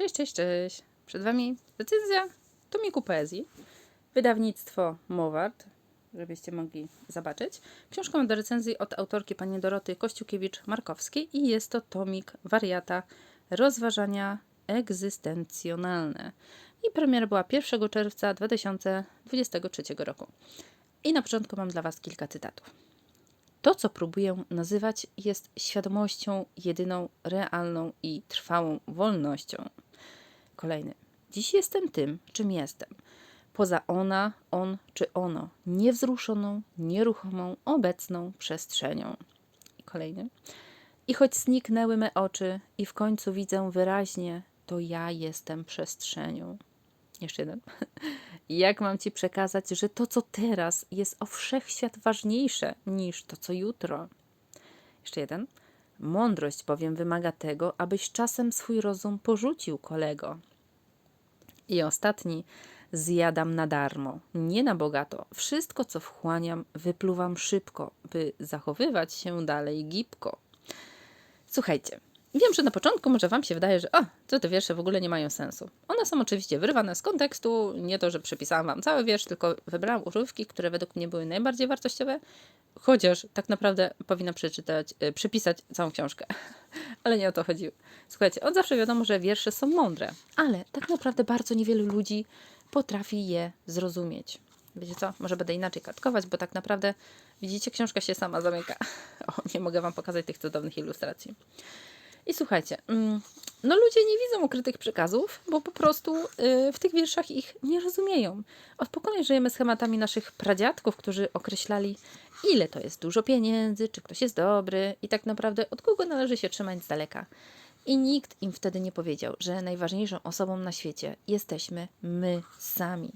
Cześć, cześć, cześć. Przed Wami recenzja tomiku poezji. Wydawnictwo Mowart, żebyście mogli zobaczyć. Książkę mam do recenzji od autorki pani Doroty Kościukiewicz-Markowskiej i jest to tomik wariata rozważania egzystencjonalne. I premiera była 1 czerwca 2023 roku. I na początku mam dla Was kilka cytatów. To, co próbuję nazywać, jest świadomością jedyną realną i trwałą wolnością. Kolejny. Dziś jestem tym, czym jestem. Poza ona, on czy ono, niewzruszoną, nieruchomą, obecną przestrzenią. I kolejny. I choć zniknęły me oczy i w końcu widzę wyraźnie, to ja jestem przestrzenią. Jeszcze jeden. Jak mam Ci przekazać, że to, co teraz, jest o wszechświat ważniejsze niż to, co jutro? Jeszcze jeden. Mądrość bowiem wymaga tego, abyś czasem swój rozum porzucił, kolego. I ostatni. Zjadam na darmo, nie na bogato. Wszystko, co wchłaniam, wypluwam szybko, by zachowywać się dalej gibko. Słuchajcie, wiem, że na początku może Wam się wydaje, że o, to te wiersze w ogóle nie mają sensu. One są oczywiście wyrwane z kontekstu, nie to, że przepisałam Wam cały wiersz, tylko wybrałam urywki, które według mnie były najbardziej wartościowe, chociaż tak naprawdę powinna przeczytać, e, przepisać całą książkę. Ale nie o to chodziło. Słuchajcie, od zawsze wiadomo, że wiersze są mądre, ale tak naprawdę bardzo niewielu ludzi potrafi je zrozumieć. Wiecie co? Może będę inaczej kartkować, bo tak naprawdę, widzicie, książka się sama zamyka. O, nie mogę Wam pokazać tych cudownych ilustracji. I słuchajcie, mm, no ludzie nie widzą ukrytych przekazów, bo po prostu y, w tych wierszach ich nie rozumieją. Od pokoleń żyjemy schematami naszych pradziadków, którzy określali, ile to jest dużo pieniędzy, czy ktoś jest dobry i tak naprawdę od kogo należy się trzymać z daleka. I nikt im wtedy nie powiedział, że najważniejszą osobą na świecie jesteśmy my sami.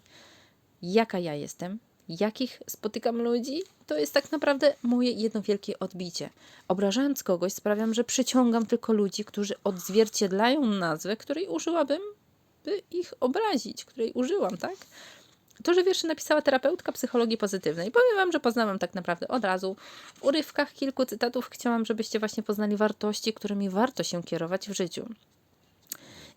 Jaka ja jestem, jakich spotykam ludzi, to jest tak naprawdę moje jedno wielkie odbicie. Obrażając kogoś, sprawiam, że przyciągam tylko ludzi, którzy odzwierciedlają nazwę, której użyłabym, by ich obrazić, której użyłam, tak? To, że wiersze napisała terapeutka psychologii pozytywnej. Powiem Wam, że poznałam tak naprawdę od razu. W urywkach kilku cytatów chciałam, żebyście właśnie poznali wartości, którymi warto się kierować w życiu.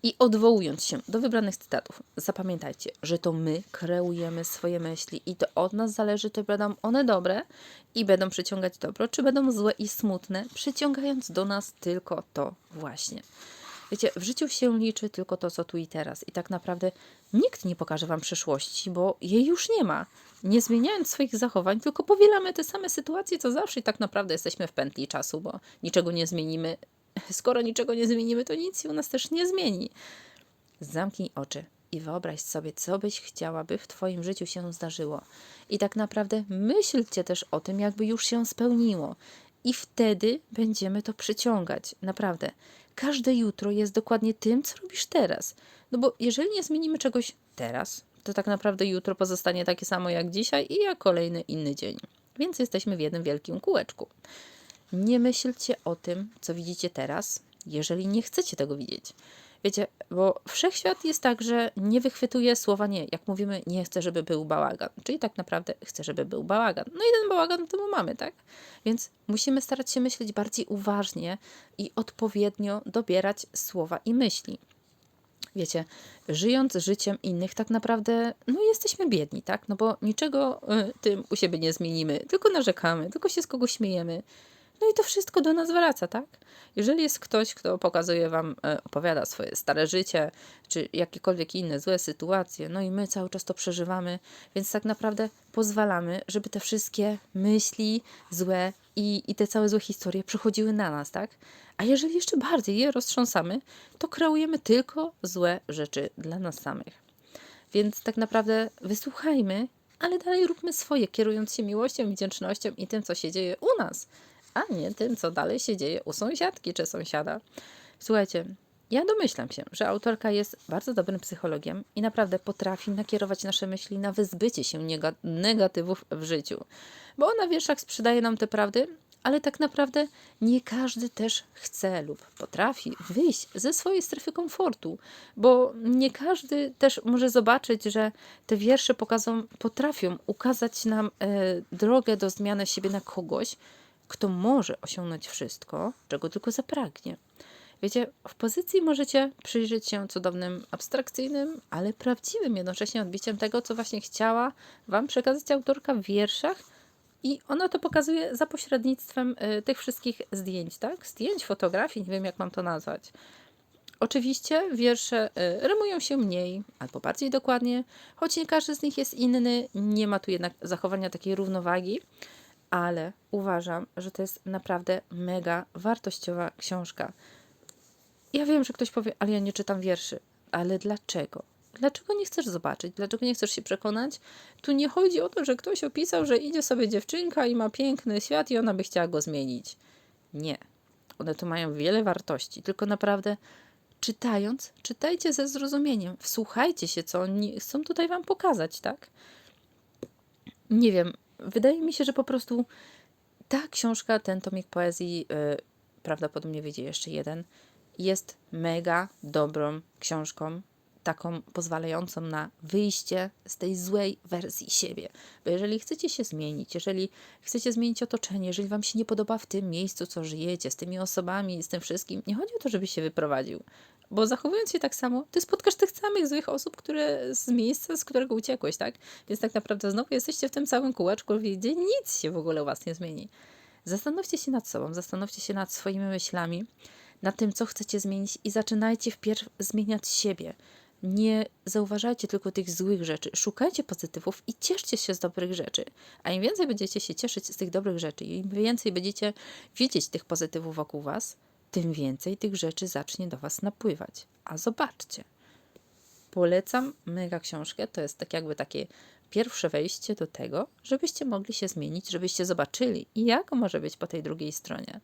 I odwołując się do wybranych cytatów, zapamiętajcie, że to my kreujemy swoje myśli i to od nas zależy, czy będą one dobre i będą przyciągać dobro, czy będą złe i smutne, przyciągając do nas tylko to właśnie. Wiecie, w życiu się liczy tylko to, co tu i teraz. I tak naprawdę nikt nie pokaże Wam przyszłości, bo jej już nie ma. Nie zmieniając swoich zachowań, tylko powielamy te same sytuacje, co zawsze i tak naprawdę jesteśmy w pętli czasu, bo niczego nie zmienimy. Skoro niczego nie zmienimy, to nic się u nas też nie zmieni. Zamknij oczy i wyobraź sobie, co byś chciała, by w Twoim życiu się zdarzyło. I tak naprawdę myślcie też o tym, jakby już się spełniło. I wtedy będziemy to przyciągać. Naprawdę. Każde jutro jest dokładnie tym, co robisz teraz. No bo jeżeli nie zmienimy czegoś teraz, to tak naprawdę jutro pozostanie takie samo jak dzisiaj i jak kolejny inny dzień. Więc jesteśmy w jednym wielkim kółeczku. Nie myślcie o tym, co widzicie teraz, jeżeli nie chcecie tego widzieć. Wiecie, bo wszechświat jest tak, że nie wychwytuje słowa nie. Jak mówimy, nie chcę, żeby był bałagan. Czyli tak naprawdę chcę, żeby był bałagan. No i ten bałagan domu mamy, tak? Więc musimy starać się myśleć bardziej uważnie i odpowiednio dobierać słowa i myśli. Wiecie, żyjąc życiem innych, tak naprawdę no jesteśmy biedni, tak? No bo niczego y, tym u siebie nie zmienimy, tylko narzekamy, tylko się z kogoś śmiejemy. No i to wszystko do nas wraca, tak? Jeżeli jest ktoś, kto pokazuje Wam, e, opowiada swoje stare życie, czy jakiekolwiek inne złe sytuacje, no i my cały czas to przeżywamy, więc tak naprawdę pozwalamy, żeby te wszystkie myśli złe i, i te całe złe historie przechodziły na nas, tak? A jeżeli jeszcze bardziej je roztrząsamy, to kreujemy tylko złe rzeczy dla nas samych. Więc tak naprawdę wysłuchajmy, ale dalej róbmy swoje, kierując się miłością wdzięcznością i tym, co się dzieje u nas a nie tym, co dalej się dzieje u sąsiadki czy sąsiada. Słuchajcie, ja domyślam się, że autorka jest bardzo dobrym psychologiem i naprawdę potrafi nakierować nasze myśli na wyzbycie się negatywów w życiu. Bo ona w wierszach sprzedaje nam te prawdy, ale tak naprawdę nie każdy też chce lub potrafi wyjść ze swojej strefy komfortu, bo nie każdy też może zobaczyć, że te wiersze pokazą, potrafią ukazać nam e, drogę do zmiany siebie na kogoś, kto może osiągnąć wszystko, czego tylko zapragnie. Wiecie, w pozycji możecie przyjrzeć się cudownym, abstrakcyjnym, ale prawdziwym jednocześnie odbiciem tego, co właśnie chciała Wam przekazać autorka w wierszach. I ona to pokazuje za pośrednictwem y, tych wszystkich zdjęć, tak? Zdjęć, fotografii, nie wiem jak mam to nazwać. Oczywiście wiersze y, rymują się mniej albo bardziej dokładnie, choć nie każdy z nich jest inny, nie ma tu jednak zachowania takiej równowagi, ale uważam, że to jest naprawdę mega wartościowa książka. Ja wiem, że ktoś powie, ale ja nie czytam wierszy. Ale dlaczego? Dlaczego nie chcesz zobaczyć? Dlaczego nie chcesz się przekonać? Tu nie chodzi o to, że ktoś opisał, że idzie sobie dziewczynka i ma piękny świat i ona by chciała go zmienić. Nie. One tu mają wiele wartości, tylko naprawdę czytając, czytajcie ze zrozumieniem, wsłuchajcie się, co oni chcą tutaj wam pokazać, tak? Nie wiem, wydaje mi się, że po prostu ta książka, ten tomik poezji, yy, prawdopodobnie wyjdzie jeszcze jeden, jest mega dobrą książką, taką pozwalającą na wyjście z tej złej wersji siebie. Bo jeżeli chcecie się zmienić, jeżeli chcecie zmienić otoczenie, jeżeli Wam się nie podoba w tym miejscu, co żyjecie, z tymi osobami, z tym wszystkim, nie chodzi o to, żebyś się wyprowadził. Bo zachowując się tak samo, ty spotkasz tych samych złych osób, które z miejsca, z którego uciekłeś, tak? Więc tak naprawdę znowu jesteście w tym całym kółeczku, gdzie nic się w ogóle u Was nie zmieni. Zastanówcie się nad sobą, zastanówcie się nad swoimi myślami, nad tym, co chcecie zmienić i zaczynajcie wpierw zmieniać siebie. Nie zauważajcie tylko tych złych rzeczy, szukajcie pozytywów i cieszcie się z dobrych rzeczy. A im więcej będziecie się cieszyć z tych dobrych rzeczy, im więcej będziecie widzieć tych pozytywów wokół Was, tym więcej tych rzeczy zacznie do Was napływać. A zobaczcie, polecam mega książkę. To jest tak jakby takie pierwsze wejście do tego, żebyście mogli się zmienić, żebyście zobaczyli, jak może być po tej drugiej stronie.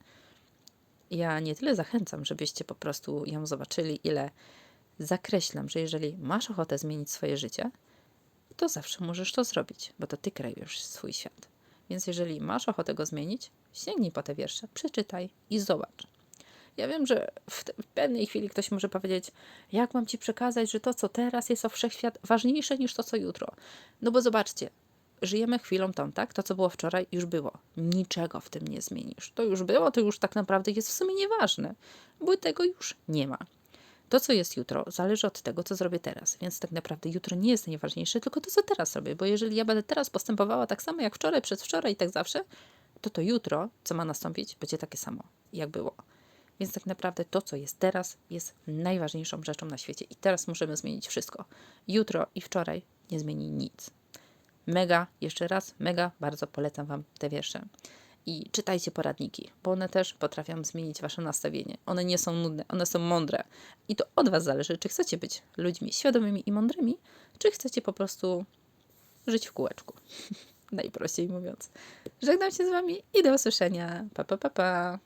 Ja nie tyle zachęcam, żebyście po prostu ją zobaczyli, ile zakreślam, że jeżeli masz ochotę zmienić swoje życie, to zawsze możesz to zrobić, bo to ty kreujesz swój świat. Więc jeżeli masz ochotę go zmienić, sięgnij po te wiersze, przeczytaj i zobacz. Ja wiem, że w, te, w pewnej chwili ktoś może powiedzieć, jak mam ci przekazać, że to, co teraz jest o wszechświat, ważniejsze niż to, co jutro. No bo zobaczcie, żyjemy chwilą tą, tak? To, co było wczoraj, już było. Niczego w tym nie zmienisz. To już było, to już tak naprawdę jest w sumie nieważne, bo tego już nie ma. To, co jest jutro, zależy od tego, co zrobię teraz. Więc tak naprawdę jutro nie jest najważniejsze, tylko to, co teraz robię. Bo jeżeli ja będę teraz postępowała tak samo jak wczoraj, przedwczoraj i tak zawsze, to to jutro, co ma nastąpić, będzie takie samo, jak było. Więc tak naprawdę to, co jest teraz, jest najważniejszą rzeczą na świecie. I teraz możemy zmienić wszystko. Jutro i wczoraj nie zmieni nic. Mega, jeszcze raz, mega bardzo polecam Wam te wiersze. I czytajcie poradniki, bo one też potrafią zmienić Wasze nastawienie. One nie są nudne, one są mądre. I to od Was zależy, czy chcecie być ludźmi świadomymi i mądrymi, czy chcecie po prostu żyć w kółeczku. Najprościej mówiąc. Żegnam się z Wami i do usłyszenia. Pa, pa, pa, pa.